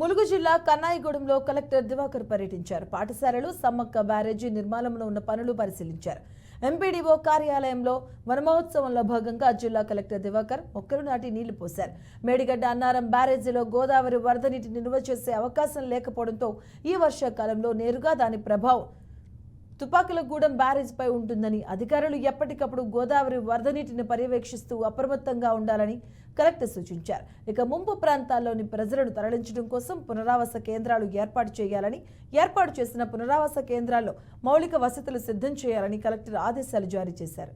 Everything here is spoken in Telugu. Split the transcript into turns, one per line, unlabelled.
ములుగు జిల్లా కన్నాయిగూడెంలో కలెక్టర్ దివాకర్ పర్యటించారు. పాఠశాలలు సమ్మక్క బ్యారేజీ నిర్మాణంలో ఉన్న పనులు పరిశీలించారు. ఎంపీడీఓ కార్యాలయంలో వనమహోత్సవంలో భాగంగా జిల్లా కలెక్టర్ దివాకర్ మొక్కలు నాటి నీళ్ళు పోశారు. మేడిగడ్డ అన్నారం బ్యారేజీలో గోదావరి వరద నీటి నిల్వ చేసే అవకాశం లేకపోవడంతో ఈ వర్షాకాలంలో నేరుగా దాని ప్రభావం తుపాకులగూడెం బ్యారేజ్పై ఉంటుందని అధికారులు ఎప్పటికప్పుడు గోదావరి వరద నీటిని పర్యవేక్షిస్తూ అప్రమత్తంగా ఉండాలని కలెక్టర్ సూచించారు. ఇక ముంపు ప్రాంతాల్లోని ప్రజలను తరలించడం కోసం పునరావాస కేంద్రాలు ఏర్పాటు చేయాలని ఏర్పాటు చేసిన పునరావాస కేంద్రాల్లో మౌలిక వసతులు సిద్ధం చేయాలని కలెక్టర్ ఆదేశాలు జారీ చేశారు.